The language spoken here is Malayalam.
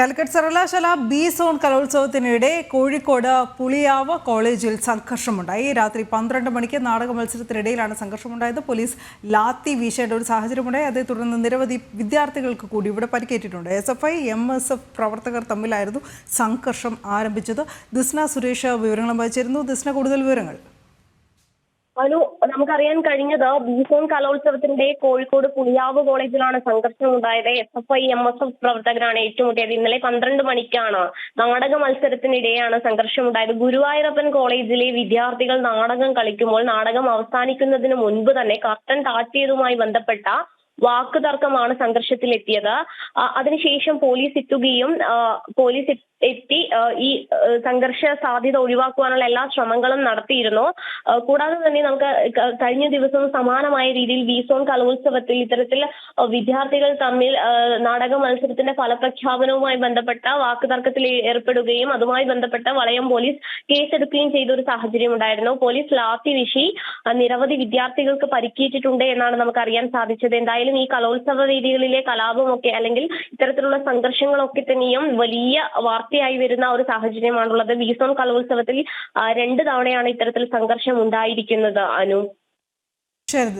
കാലിക്കറ്റ് സർവകലാശാല ബി സോൺ കലോത്സവത്തിനിടെ കോഴിക്കോട് പുളിയാവ് കോളേജിൽ സംഘർഷമുണ്ടായി. രാത്രി പന്ത്രണ്ട് മണിക്ക് നാടക മത്സരത്തിനിടയിലാണ് സംഘർഷമുണ്ടായത്. പോലീസ് ലാത്തി വീശേണ്ട ഒരു സാഹചര്യമുണ്ടായി. അതേ തുടർന്ന് നിരവധി വിദ്യാർത്ഥികൾക്ക് കൂടി ഇവിടെ പരിക്കേറ്റിട്ടുണ്ട്. S F I M S F പ്രവർത്തകർ തമ്മിലായിരുന്നു സംഘർഷം ആരംഭിച്ചത്. ദിസ്ന സുരേഷ് വിവരങ്ങളും വഹിച്ചിരുന്നു ദിസ്ന കൂടുതൽ വിവരങ്ങൾ. അനു നമുക്കറിയാൻ കഴിഞ്ഞത് ബിസോൺ കലോത്സവത്തിന്റെ കോഴിക്കോട് പുളിയാവ് കോളേജിലാണ് സംഘർഷം ഉണ്ടായത് S F I M S F പ്രവർത്തകരാണ് ഏറ്റുമുട്ടിയത്. ഇന്നലെ പന്ത്രണ്ട് മണിക്കാണ് നാടക മത്സരത്തിനിടെയാണ് സംഘർഷം ഉണ്ടായത് ഗുരുവായൂരപ്പൻ കോളേജിലെ വിദ്യാർത്ഥികൾ നാടകം കളിക്കുമ്പോൾ നാടകം അവസാനിക്കുന്നതിന് മുൻപ് തന്നെ കർട്ടൻ താഴ്ത്തിയതുമായി ബന്ധപ്പെട്ട വാക്കുതർക്കമാണ് സംഘർഷത്തിലെത്തിയത്. അതിനുശേഷം പോലീസ് എത്തുകയും പോലീസ് എത്തി ഈ സംഘർഷ സാധ്യത ഒഴിവാക്കുവാനുള്ള എല്ലാ ശ്രമങ്ങളും നടത്തിയിരുന്നു. കൂടാതെ തന്നെ നമുക്ക് കഴിഞ്ഞ ദിവസം സമാനമായ രീതിയിൽ വിസോൺ കലോത്സവത്തിൽ ഇത്തരത്തിൽ വിദ്യാർത്ഥികൾ തമ്മിൽ നാടക മത്സരത്തിന്റെ ഫലപ്രഖ്യാപനവുമായി ബന്ധപ്പെട്ട വാക്കുതർക്കത്തിൽ ഏർപ്പെടുകയും അതുമായി ബന്ധപ്പെട്ട വളയം പോലീസ് കേസെടുക്കുകയും ചെയ്ത ഒരു സാഹചര്യം ഉണ്ടായിരുന്നു. പോലീസ് ലാത്തി വീശി നിരവധി വിദ്യാർത്ഥികൾക്ക് പരിക്കേറ്റിട്ടുണ്ട് എന്നാണ് നമുക്ക് അറിയാൻ സാധിച്ചത്. എന്തായാലും ഈ കലോത്സവ വേദികളിലെ കലാപമൊക്കെ അല്ലെങ്കിൽ ഇത്തരത്തിലുള്ള സംഘർഷങ്ങളൊക്കെ തന്നെയും വലിയ വാർത്തയായി വരുന്ന ഒരു സാഹചര്യമാണുള്ളത്. ബിസോൺ കലോത്സവത്തിൽ രണ്ട് തവണയാണ് ഇത്തരത്തിൽ സംഘർഷം ഉണ്ടായിരിക്കുന്നത് അനു. ശരി